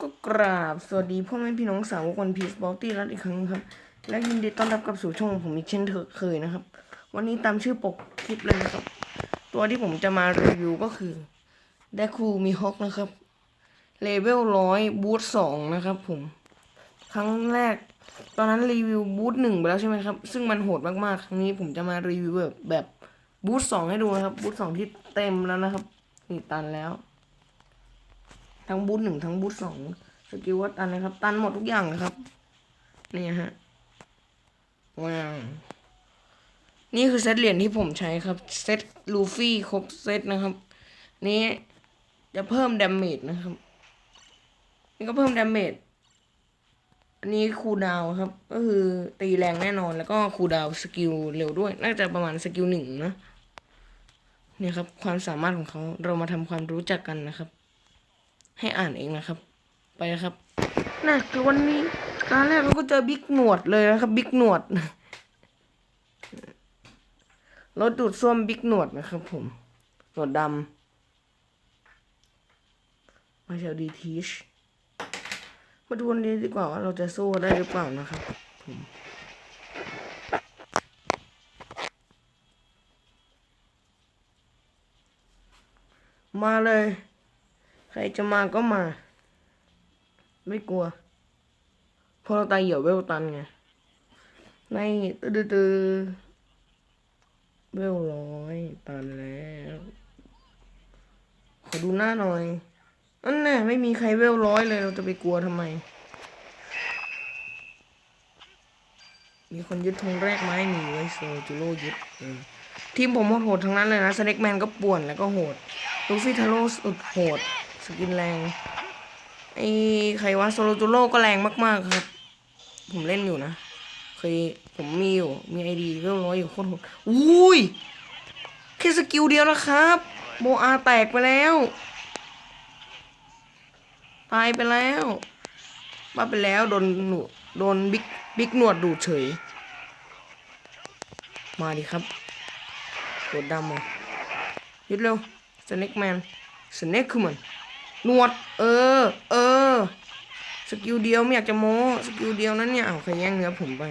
ก็กราบสวัสดีพ่อแม่พี่น้องสาวกวันพีซบอลตี้รัดอีกครั้งครับ และยินดีต้อนรับกลับสู่ช่องของผมอีกเช่นเคยนะครับ วันนี้ตามชื่อปกคลิปเลยนะครับ ตัวที่ผมจะมารีวิวก็คือแดคูมีฮอกนะครับเลเวลร้อยบูทสองนะครับผม ครั้งแรก ตอนนั้นรีวิวบูทหนึ่งไปแล้วใช่ไหมครับ ซึ่งมันโหดมากๆ ครั้งนี้ผมจะมารีวิวแบบแบบบูทสองให้ดูนะครับบูทสองที่เต็มแล้วนะครับนี่ตันแล้ว ทั้งบูทหนึ่งทั้งบูทสองสกิลว่าตันนะครับ ตันหมดทุกอย่างนะครับ นี่ฮะว้าวนี่คือเซตเหรียญที่ผมใช้ครับ เซตลูฟี่ครบเซตนะครับ นี้จะเพิ่มดาเมจนะครับ นี่ก็เพิ่มดาเมจอันนี้คูดาวครับ ก็คือตีแรงแน่นอนแล้วก็คูดาวสกิลเร็วด้วย น่าจะประมาณสกิลหนึ่งนะนี่ครับ ความสามารถของเขาเรามาทำความรู้จักกันนะครับ ให้อ่านเองนะครับ ไปนะครับน่ะคือวันนี้ตอนแรกเราก็เจอบิ๊กหนวดเลยนะครับ บิ๊กหนวดรถดูดซ่วมบิ๊กหนวดนะครับ ผมหนวดดำมาเชลดีทีชมาดูวันนี้ดีกว่าว่าเราจะสู้ได้หรือเปล่านะครับ ผมมาเลย ใครจะมาก็มา ไม่กลัวเพราะเราตายเหี่ยวเวลตันไง ในตื้อตื้อเวลร้อยตันแล้วขอดูหน้าหน่อยอันน่ะไม่มีใครเวลร้อยเลยเราจะไปกลัวทำไม มีคนยึดธงแรกไม้หนีไว้โซจูโร่ยึดทีมผมโหดทั้งนั้นเลยนะสเน็กแมนก็ป่วนแล้วก็โหดลูฟี่ทาโร่สุดโหด กินแรงไอ้ใครวะโซโลจูโร่ก็แรงมากๆครับ ผมเล่นอยู่นะเคยผมมีอยู่ มีไอดีเวลร้อยอยู่โคตรโหดอุ้ยแค่สกิลเดียวนะครับ โบอาแตกไปแล้ว ตายไปแล้วบ้าไปแล้วโดนหนูโดนบิ๊กบิ๊กหนวดดูดเฉย มาดิครับหนวดดำอะยึดเร็วสเน็กแมนสเน็กคือมัน หนวด เออ เออ สกิลเดียวไม่อยากจะโม้ สกิลเดียวนั้นเนี่ย เอาใครแย่งเนื้อผมไป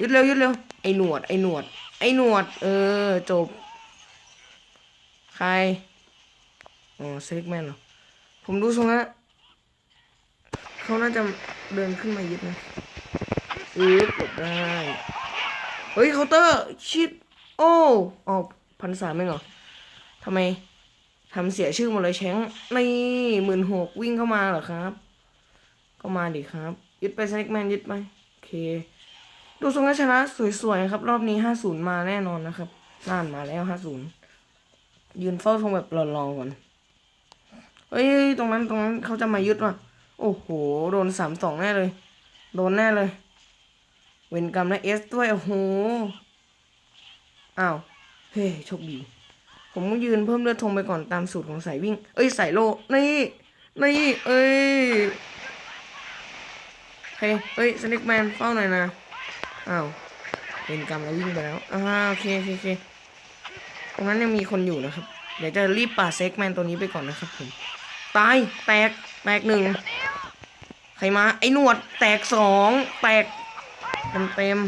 ยึดเร็วยึดเร็ว ไอ้หนวด ไอ้หนวด ไอ้หนวด เออ จบ ใคร อ๋อเน็กแมนเหรอ ผมดูทรงแล้วเขาน่าจะเดินขึ้นมายึดนะยึดหลบได้ เฮ้ยเคาน์เตอร์ ชิด โอ้ออกพันสามไม่เหรอทำไม ทำเสียชื่อหมดเลยแชงนี่หมื่นหกวิ่งเข้ามาเหรอครับ ก็มาดิครับ ยึดไปสเน็กแมนยึดไปโอเค ดูทรงชนะสวยๆครับ รอบนี้ห้าศูนย์มาแน่นอนนะครับน่านมาแล้วห้าศูนย์ยืนเฝ้าทงแบบรอๆก่อนเฮ้ยตรงนั้นตรงนั้นเขาจะมายึดว่ะ โอ้โห โดนสามสองแน่เลย โดนแน่เลย เวนกรรมและเอสด้วย โอ้โห อ้าว เฮ้ยโชคดี ผมก็ยืนเพิ่มเลือดธงไปก่อนตามสูตรของสายวิ่ง เอ้ยสายโล นี่นี่เอ้ยเฮ้ยเฮ้ยสเน็กแมนเฝ้าหน่อยนะ อ้าวเวนกรรมแล้ววิ่งไปแล้วอ่าโอเคโอเคโอเคตรงนั้นยังมีคนอยู่นะครับ เดี๋ยวจะรีบป่าเซ็กแมนตัวนี้ไปก่อนนะครับผม ตาย แตก แตกหนึ่ง ใครมา ไอ้หนวด แตกสอง แตกเต็มเต็ม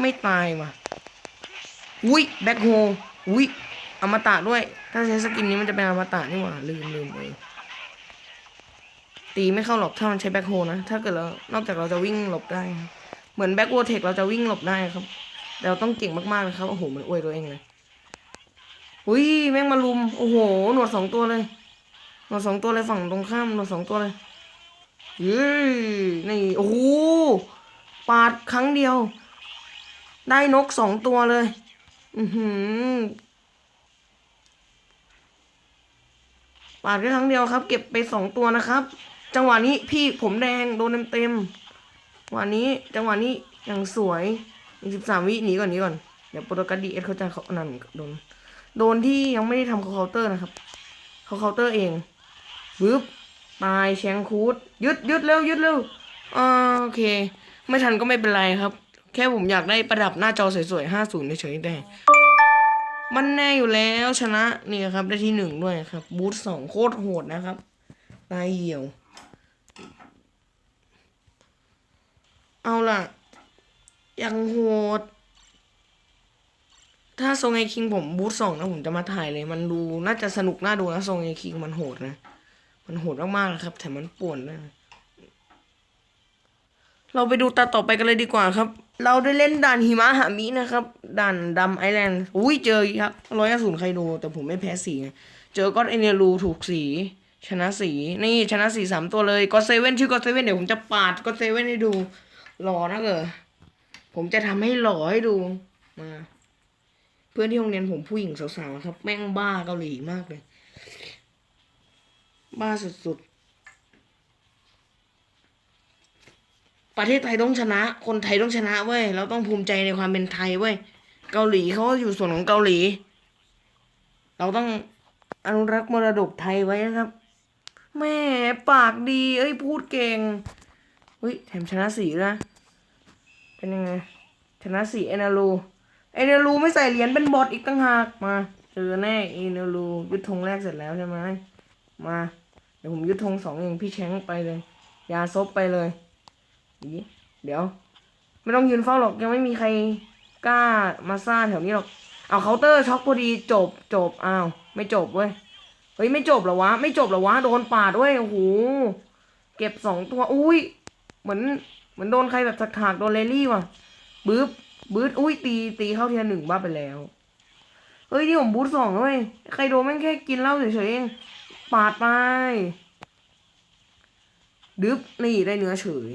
ไม่ตายว่ะ อุ้ยแบ็คโฮอุ้ย อมตะด้วย ถ้าใช้สกินนี้มันจะเป็นอมตะนี่หว่าลืมลืมไปตีไม่เข้าหรอกถ้ามันใช้แบ็คโฮนะถ้าเกิดเรานอกจากเราจะวิ่งหลบได้ เหมือนแบ็คโฮเทคเราจะวิ่งหลบได้ครับแต่เราต้องเก่งมากๆเลยครับโอ้โหมันอวยตัวเองเลยอุ้ยแม่งมาลุมโอ้โหหนวดสองตัวเลยหนวดสองตัวเลยฝั่งตรงข้ามหนวดสองตัวเลยเย้นี่โอ้โหปาดครั้งเดียว ได้นกสองตัวเลย อือหือ ปาดแค่ครั้งเดียวครับ เก็บไปสองตัวนะครับ จังหวะนี้พี่ผมแดงโดนเต็มๆจังหวะนี้จังหวะนี้อย่างสวยอีกสิบสามวิหนีก่อนนี้ก่อนเดี๋ยวโปรโตกัสดีเอสเขาจะเขานั่นโดนโดนที่ยังไม่ได้ทำเคาน์เตอร์นะครับเขาเคาน์เตอร์เองบึ๊บตายแชงคูดยึดยึดเร็วยึดเร็วโอเค ไม่ทันก็ไม่เป็นไรครับ แค่ผมอยากได้ประดับหน้าจอสวยๆห้าศูนย์เฉยๆแต่ มันแน่อยู่แล้วชนะนี่ครับได้ที่หนึ่งด้วยครับ บูทสองโคตรโหดนะครับตายเหี่ยว เอาล่ะ ยังโหด ถ้าทรงไอคิงผมบูทสองนะผมจะมาถ่ายเลย มันดูน่าจะสนุกน่าดูนะทรงไอคิงมันโหดนะ มันโหดมากๆครับแถมมันป่วนด้วยเราไปดูตาต่อไปกันเลยดีกว่าครับ เราได้เล่นด่านหิมะหามินะครับด่านดำไอแลนด์อุ้ยเจอครับร้อยศูนย์ใครดูแต่ผมไม่แพ้สีเจอก็อดเอเนรูถูกสี ชนะสีนี่ชนะสีสามตัวเลยก็เซเว่นชื่อก็เซเว่นเดี๋ยวผมจะปาดก็เซเว่นให้ดูหล่อนะเกอผมจะทำให้หล่อให้ดูมา เพื่อนที่โรงเรียนผมผู้หญิงสาวๆครับ แม่งบ้าเกาหลีมากเลย บ้าสุด ประเทศไทยต้องชนะ คนไทยต้องชนะเว้ย เราต้องภูมิใจในความเป็นไทยเว้ย เกาหลีเขาอยู่ส่วนของเกาหลี เราต้องอนุรักษ์มรดกไทยไว้นะครับ แม่ปากดี เอ้ยพูดเก่งเฮ้ยแถมชนะสีนะ เป็นยังไง ชนะสีเอนารูเอนารูไม่ใส่เหรียญเป็นบอทอีกตั้งหากมาเจอแน่เอนารูยึดธงแรกเสร็จแล้วใช่ไหมมา เดี๋ยวผมยึดธงสองเองพี่แชงไปเลย ยาซบไปเลย อีเดี๋ยว ไม่ต้องยืนเฝ้าหรอกยังไม่มีใครกล้ามาซ่าแถวนี้หรอก เอาเคาน์เตอร์ช็อกพอดีจบจบอ้าวไม่จบเว้ย เฮ้ยไม่จบหรอวะ ไม่จบหรอวะ โดนปาดด้วยโอ้โห เก็บสองตัว อุ้ย เหมือนเหมือนโดนใครแบบถากโดนเลลี่ว่ะบึ๊บบึ๊ดอุ้ยตีตีเข้าเทีละหนึ่งบ้าไปแล้ว เฮ้ยนี่ผมบูทสองด้วเว้ย ใครโดนแม่งแค่กินเหล้าเฉยๆเองปาดไปดึบนี่ได้เนื้อเฉย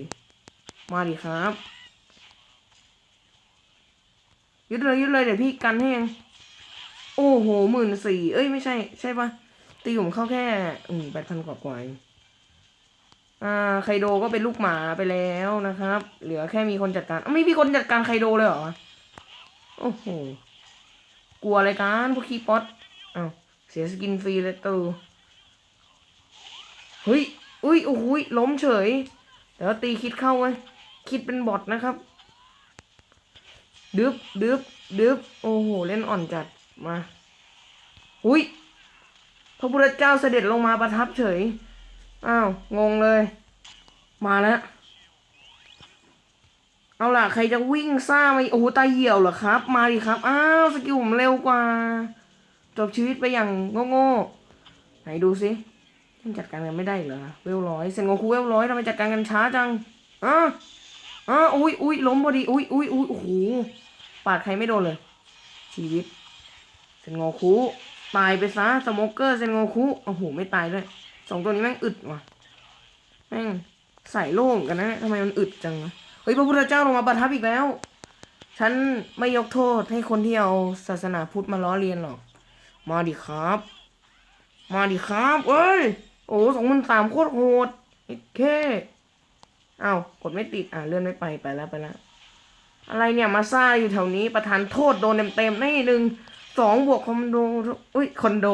มาดิครับยึดเลยยึดเลยเดี๋ยวพี่กันให้เองโอ้โหหมื่นสี่เอ้ยไม่ใช่ ใช่ปะตีผมเข้าแค่อืมแปดพันกว่ากว่าอ่าไคโดก็เป็นลูกหมาไปแล้วนะครับ เหลือแค่มีคนจัดการอ้าวไม่มีคนจัดการไคโดเลยเหรอโอ้โหกลัวอะไรกันพวกคีป๊อตอ้าวเสียสกินฟรีเลยตูเฮ้ยอุ้ยโอ้โหยล้มเฉยเดี๋ยวตีคิดเข้าไว้ย คิดเป็นบอทนะครับดึบดึบดึบโอ้โห เล่นอ่อนจัดมาอุ้ยพระพุทธเจ้าเสด็จลงมาประทับเฉย อ้าว งงเลย มาแล้ว เอาล่ะ ใครจะวิ่งซ่ามาโอ้โหตาเหี่ยวเหรอครับ มาดิครับ อ้าว สกิลผมเร็วกว่า จบชีวิตไปอย่างโง่ๆไหนดูสิยังจัดการกันไม่ได้เหรอ เวลร้อยเซนโกคูเวลร้อยทำไมจัดการกันช้าจังอะ อะอุ้ยอุ้ยล้มพอดี อุ้ยอุ้ยอุ้ยโอ้โหปาดใครไม่โดนเลย ชีวิตเซนโงคุตายไปซะสโมเกอร์เซนโงคุโอ้โหไม่ตายด้วยสองตัวนี้แม่งอึดว่ะแม่งใส่โล่งกันนะทำไมมันอึดจังวะเฮ้ยพระพุทธเจ้าลงมาประทับอีกแล้ว ฉันไม่ยกโทษให้คนที่เอาศาสนาพุทธมาล้อเลียนหรอก มาดิครับ มาดิครับเอ้ย โอ้สองพันสามโคตรโหด โอเค อ้าวกดไม่ติด อ่าเลื่อนไม่ไปไปแล้วไปแล้ว อะไรเนี่ยมาซ่าอยู่แถวนี้ประธานโทษโดนเต็มๆนี่หนึ่งสองบวกคอมโดอุ้ยคอนโด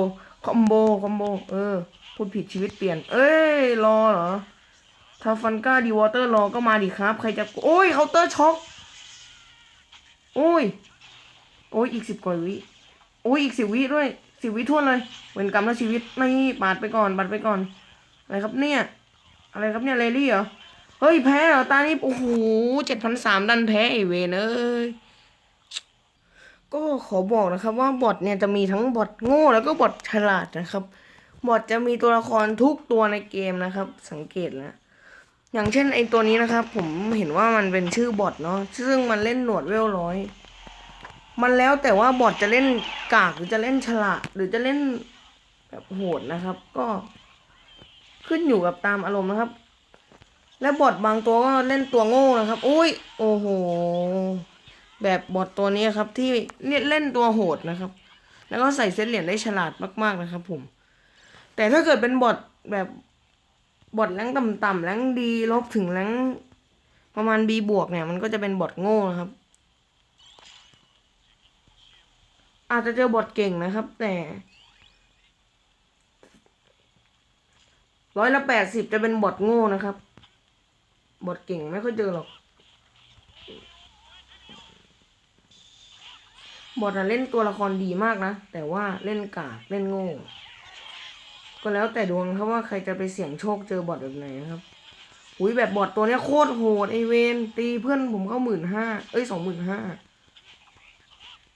คอมโบคอมโบ เออ พูดผิดชีวิตเปลี่ยน เอ้ย รอเหรอทาฟันก้าดีวอเตอร์รอก็มาดิครับ ใครจะ โอ้ยเคาน์เตอร์ช็อก โอ้ย โอ้ย อีกสิบกว่าวิ โอ้ย อีกสิบวิด้วยสิบวิท่วนเลย เวรกรรมแล้วชีวิต นี่ปาดไปก่อนปาดไปก่อน อะไรครับเนี่ย อะไรครับเนี่ยเลลี่เหรอ เฮ้ยแพ้เหรอตานี้โอ้โหเจ็ดพันสามดันแพ้ไอเวนเอ้ยก็ขอบอกนะครับ ว่าบอทเนี่ยจะมีทั้งบอทโง่แล้วก็บอทฉลาดนะครับ บอทจะมีตัวละครทุกตัวในเกมนะครับ สังเกตแล้วอย่างเช่นไอตัวนี้นะครับ ผมเห็นว่ามันเป็นชื่อบอทเนาะซึ่งมันเล่นหนวดเวลร้อย มันแล้วแต่ว่าบอทจะเล่นกากหรือจะเล่นฉลาด หรือจะเล่นแบบโหดนะครับ ก็ขึ้นอยู่กับตามอารมณ์นะครับ และบอทบางตัวก็เล่นตัวโง่นะครับ อุ้ย โอ้โห แบบบอทตัวนี้ครับ ที่เล่นตัวโหดนะครับ แล้วก็ใส่เซตเหรียญได้ฉลาดมากๆนะครับ ผม แต่ถ้าเกิดเป็นบอทแบบบอทแรงต่ำๆแรงดีลบถึงแรงประมาณ B บวกเนี่ย มันก็จะเป็นบอทโง่นะครับ อาจจะเจอบอทเก่งนะครับ แต่ร้อยละแปดสิบจะเป็นบอทโง่นะครับ บอทเก่งไม่ค่อยเจอหรอกบอทอะเล่นตัวละครดีมากนะ แต่ว่าเล่นกากเล่นโง่ ก็แล้วแต่ดวงครับว่าใครจะไปเสี่ยงโชคเจอบอทแบบไหนนะครับ อุ้ยแบบบอดตัวนี้โคตรโหดไอเวนตีเพื่อนผมเข้าหมื่นห้าเอ้ยสองหมื่นห้า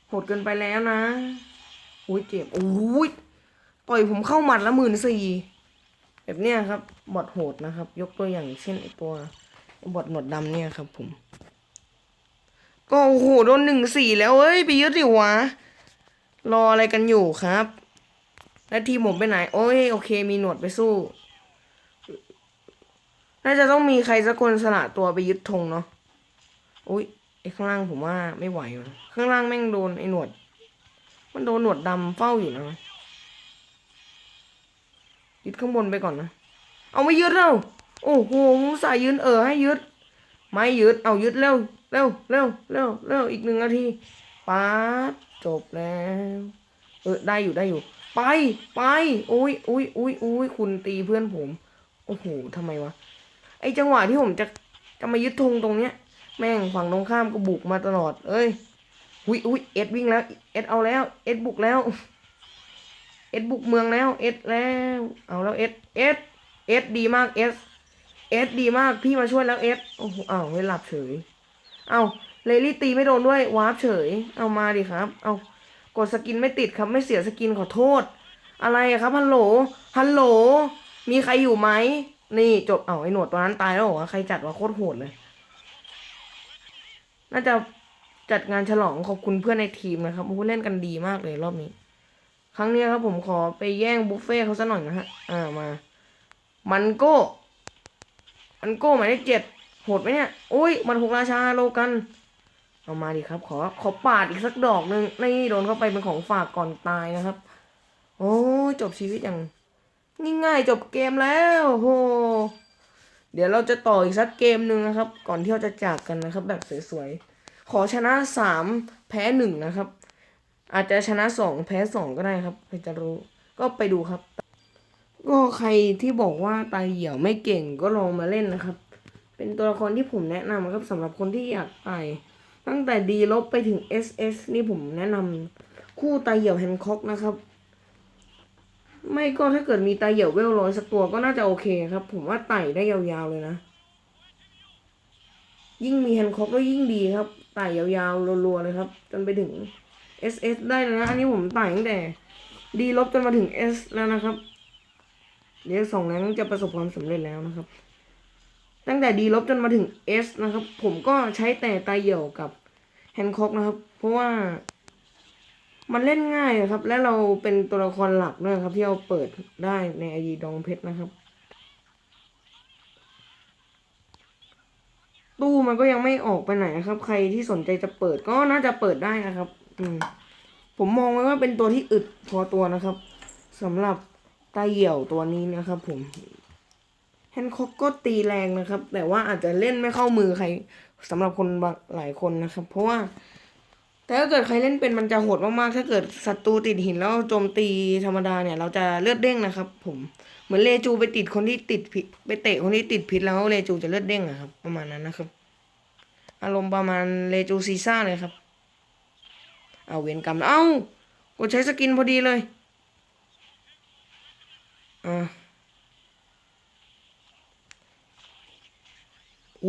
โหดเกินไปแล้วนะ อุ้ยเจ็บโอ้ยต่อยผมเข้าหมัดละหมื่นสี่แบบเนี้ยครับ บอดโหดนะครับ ยกตัวอย่างเช่นไอตัว บอดหนวดดำเนี่ยครับ ผม ก็โอ้โหโดนหนึ่งสี่แล้วเอ้ยไปยึดดิวะ รออะไรกันอยู่ครับ แล้วทีผมไปไหน โอ้ยโอเค มีหนวดไปสู้ น่าจะต้องมีใครสักคนสละตัวไปยึดธงเนาะอุ้ยไอ้ข้างล่างผมว่าไม่ไหววะข้างล่างแม่งโดนไอ้หนวด มันโดนหนวดดำเฝ้าอยู่นะยึดข้างบนไปก่อนนะ เอาไม่ยึดแล้ว โอ้โหมุสายยืนเออให้ยึด ไม่ยึดเอายึดเร็วเร็วเร็วเร็วเร็วอีกหนึ่งนาทีป๊าดจบแล้วเออได้อยู่ได้อยู่ ไปไปอุ้ยอุ้ยอุ้ยอุ้ยคุณตีเพื่อนผม โอ้โหทำไมวะไอจังหวะที่ผมจะจะมายึดธงตรงเนี้ย แม่งฝั่งตรงข้ามก็บุกมาตลอด เอ้ยอุ้ยอุ้ยเอ็ดวิ่งแล้ว เอ็ดเอาแล้ว เอ็ดบุกแล้ว เอ็ดบุกเมืองแล้ว เอ็ดแล้ว เอาแล้วเอ็ดเอ็ดเอ็ดดีมากเอส เอสดีมากพี่มาช่วยแล้วเอสโอ้โหอ้าวไม่หลับเฉย เอาเลลี่ตีไม่โดนด้วยวาร์ปเฉย เอามาดิครับ เอากดสกินไม่ติดครับไม่เสียสกินขอโทษ อะไรครับฮัลโหลฮัลโหล มีใครอยู่ไหมนี่จบเอาไอ้หนวดตัวนั้นตายแล้วเหรอใครจัดวะโคตรโหดเลย น่าจะจัดงานฉลองขอบคุณเพื่อนในทีมนะครับโอ้เล่นกันดีมากเลยรอบนี้ ครั้งนี้ครับผมขอไปแย่งบุฟเฟ่เขาซะหน่อยนะฮะอ่ามา มันโก้ มันโก้หมายเลขเจ็ดโหดไหมเนี่ยอุ้ยมันหกราชาโลกัน เอามาดิครับ ขอขอปาดอีกสักดอกหนึ่งนี่โดนเข้าไปเป็นของฝากก่อนตายนะครับ โอ้ยจบชีวิตอย่างง่ายๆจบเกมแล้วโหเดี๋ยวเราจะต่ออีกสักเกมหนึ่งนะครับ ก่อนที่เราจะจากกันนะครับ แบบสวยๆ ขอชนะสามแพ้หนึ่งนะครับ อาจจะชนะสองแพ้สองก็ได้ครับใครจะรู้ ก็ไปดูครับ ก็ใครที่บอกว่าตายเหี่ยวไม่เก่งก็ลองมาเล่นนะครับ เป็นตัวละครที่ผมแนะนำครับสำหรับคนที่อยากตายตั้งแต่ดีลบไปถึง SS นี่ผมแนะนำคู่ตายเหี่ยวแฮนค็อกนะครับ ไม่ก็ถ้าเกิดมีตายเหี่ยวเวลร้อยสักตัวก็น่าจะโอเคครับ ผมว่าไต่ได้ยาวๆเลยนะ ยิ่งมีแฮนค็อกก็ยิ่งดีครับไต่ยาวๆรัวๆเลยครับ จนไปถึง SS ได้เลยนะ อันนี้ผมไต่ตั้งแต่ ดีลบจนมาถึง S แล้วนะครับ เดี๋ยวสองแรงจะประสบความสำเร็จแล้วนะครับ ตั้งแต่ดีลบจนมาถึง S นะครับ ผมก็ใช้แต่ตาเหี่ยวกับแฮนค็อกนะครับ เพราะว่ามันเล่นง่ายครับ และเราเป็นตัวละครหลักด้วยครับ ที่เราเปิดได้ในไอดีดองเพชรนะครับ ตู้มันก็ยังไม่ออกไปไหนนะครับ ใครที่สนใจจะเปิดก็น่าจะเปิดได้นะครับ อืมผมมองไว้ว่าเป็นตัวที่อึดพอตัวนะครับสำหรับ ตาเหี่ยวตัวนี้นะครับผมแฮนค็อกก็ตีแรงนะครับ แต่ว่าอาจจะเล่นไม่เข้ามือใครสำหรับคนบหลายคนนะครับ เพราะว่า แต่ถ้าเกิดใครเล่นเป็นมันจะโหดมากๆ ถ้าเกิดศัตรูติดหินแล้วโจมตีธรรมดาเนี่ย เราจะเลือดเด้งนะครับ ผมเหมือนเลจูไปติดคนที่ติดพิษไปเตะคนที่ติดพิษแล้วเลจูจะเลือดเด้งอะครับ ประมาณนั้นนะครับ อารมณ์ประมาณเลจูซีซ่าเลยครับ เอาเวียนกรรมเอ้ากดใช้สกินพอดีเลย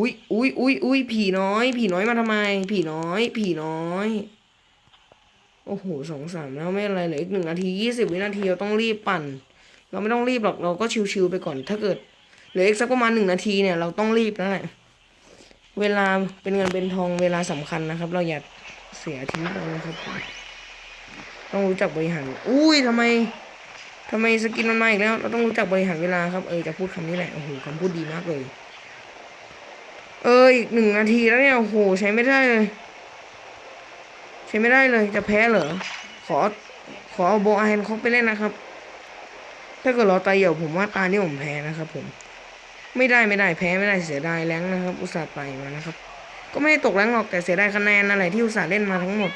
อุ้ยอุ้ยอุ้ยอุ้ยผีน้อย ผีน้อยมาทำไม ผีน้อย ผีน้อย โอ้โหสองสามแล้วไม่อะไรเหลืออีกหนึ่งนาทียี่สิบวินาทีเราต้องรีบปั่น เราไม่ต้องรีบหรอกเราก็ชิวๆไปก่อน ถ้าเกิดเหลืออีกสักประมาณหนึ่งนาทีเนี่ยเราต้องรีบแล้วแหละเวลาเป็นเงินเป็นทองเวลาสำคัญนะครับ เราอย่าเสียทิ้งไปนะครับ ต้องรู้จักบริหาร อุ้ยทำไมทำไมสกินมันมาอีกแล้ว เราต้องรู้จักบริหารเวลาครับเออจะพูดคำนี้แหละโอ้โหคำพูดดีมากเลย เอออีกหนึ่งนาทีแล้วเนี่ยโอ้โหใช้ไม่ได้เลย ใช้ไม่ได้เลยจะแพ้เหรอขอขอเอาโบอาเฮนคอกไปเล่นนะครับ ถ้าเกิดเราตายเหี่ยวผมว่าตานี่ผมแพ้นะครับ ผม ไม่ได้ไม่ได้แพ้ไม่ได้เสียดายแรงนะครับ อุตส่าห์ไปมานะครับ ก็ไม่ได้ตกแรงหรอกแต่เสียดายคะแนนอะไรที่อุตส่าห์เล่นมาทั้งหมด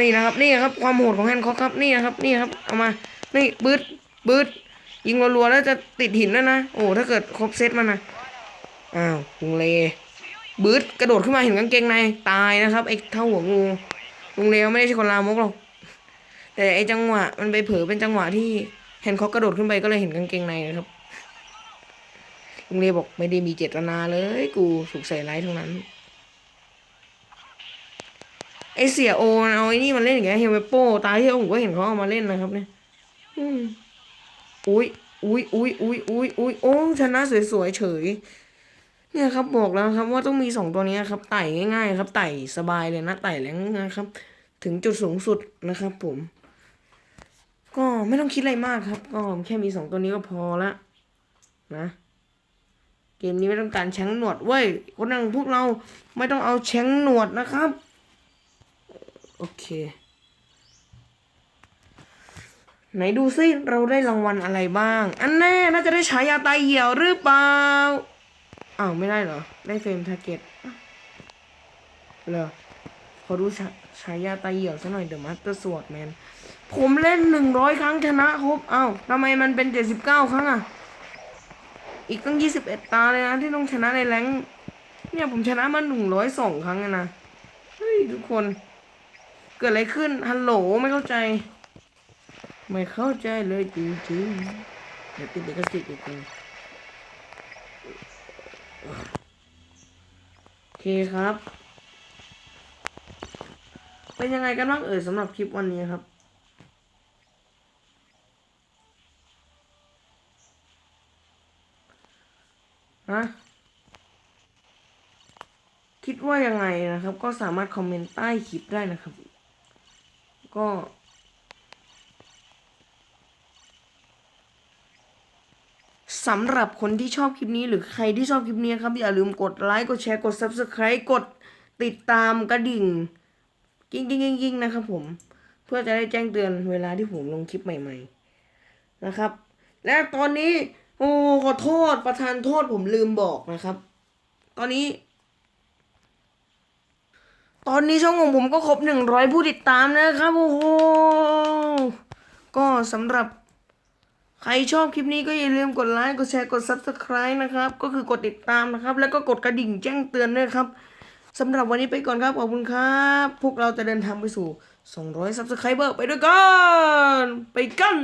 นี่นะครับ นี่ครับ ความโหดของแฮนคอกครับนี่นะครับ นี่ครับ เอามานี่บืดบืดยิงรัวๆแล้วจะติดหินแล้วนะโอ้ถ้าเกิดครบเซตมันนะ อ้าวลุงเลบืดกระโดดขึ้นมาเห็นกางเกงในตายนะครับไอ้เท่าหัวงูลุงเลไม่ได้ใช่คนลามกหรอกแต่ไอ้จังหวะมันไปเผลอเป็นจังหวะที่แฮนคอกกระโดดขึ้นไปก็เลยเห็นกางเกงในนะครับลุงเลบอกไม่ได้มีเจตนาเลย กูถูกใส่ร้ายทั้งนั้นไอเสียโอเอาไอ้นี่มาเล่นอย่างเงี้ยเฮลเวโปตาที่แล้วผมก็เห็นเขาเอามาเล่นนะครับเนี่ยอุ้ยอุ้ยอุ้ยอุ้ยอุ้ยอุ้ยโอ้ชนะสวยๆเฉย เนี่ยครับบอกแล้วครับว่าต้องมีสองตัวนี้ครับไต่ง่าย ๆ ครับไต่สบายเลยนะไต่แรงนะครับ ถึงจุดสูงสุดนะครับ ผม ก็ไม่ต้องคิดอะไรมากครับ ก็แค่มีสองตัวนี้ก็พอละนะเกมนี้ไม่ต้องการแชงหนวดเว้ยคนนั่งพวกเราไม่ต้องเอาแชงหนวดนะครับ โอเค ไหนดูซิเราได้รางวัลอะไรบ้าง อันแน่น่าจะได้ฉายาตายเหี่ยวหรือเปล่า อ้าวไม่ได้เหรอ ได้เฟรมทาร์เก็ตเหรอขอดูฉาฉายาตาเหี่ยวซะหน่อยเดอะมาสเตอร์สวดแมนผมเล่นหนึ่งร้อยครั้งชนะครบอ้าวทำไมมันเป็นเจ็ดสิบเก้าครั้งอะ อีกตั้งยี่สิบเอ็ดตาเลยนะ ที่ต้องชนะในแรงเนี่ยผมชนะมาหนึ่งร้อยสองครั้งนะ เฮ้ย ทุกคน เกิดอะไรขึ้น ฮัลโหลไม่เข้าใจ ไม่เข้าใจเลยจริงๆเดี๋ยวติดเด็กสิทธิ์อีกเลย โอเคครับ เป็นยังไงกันบ้างเอ่ยสำหรับคลิปวันนี้ครับฮะคิดว่ายังไงนะครับ ก็สามารถคอมเมนต์ใต้คลิปได้นะครับ ก็ สำหรับคนที่ชอบคลิปนี้หรือใครที่ชอบคลิปนี้ครับ อย่าลืมกดไลค์กดแชร์กด Subscribe กดติดตามกระดิ่งกิ้งกิ้งกิ้งกิ้งนะครับผม เพื่อจะได้แจ้งเตือนเวลาที่ผมลงคลิปใหม่ ๆ นะครับ และตอนนี้ โอ้ขอโทษประธานโทษผมลืมบอกนะครับ ตอนนี้ ตอนนี้ช่องของผมก็ครบหนึ่งร้อยผู้ติดตามนะครับ โอ้โหก็สำหรับ รชอบคลิปนี้ก็อย่าลืมกดไลค์กดแชร์กด Subscribe นะครับ ก็คือกดติดตามนะครับ แล้วก็กดกระดิ่งแจ้งเตือนด้วยครับสำหรับวันนี้ไปก่อนครับ ขอบคุณครับ พวกเราจะเดินทางไปสู่ 200 Subscriber ไปด้วยกัน ไปกัน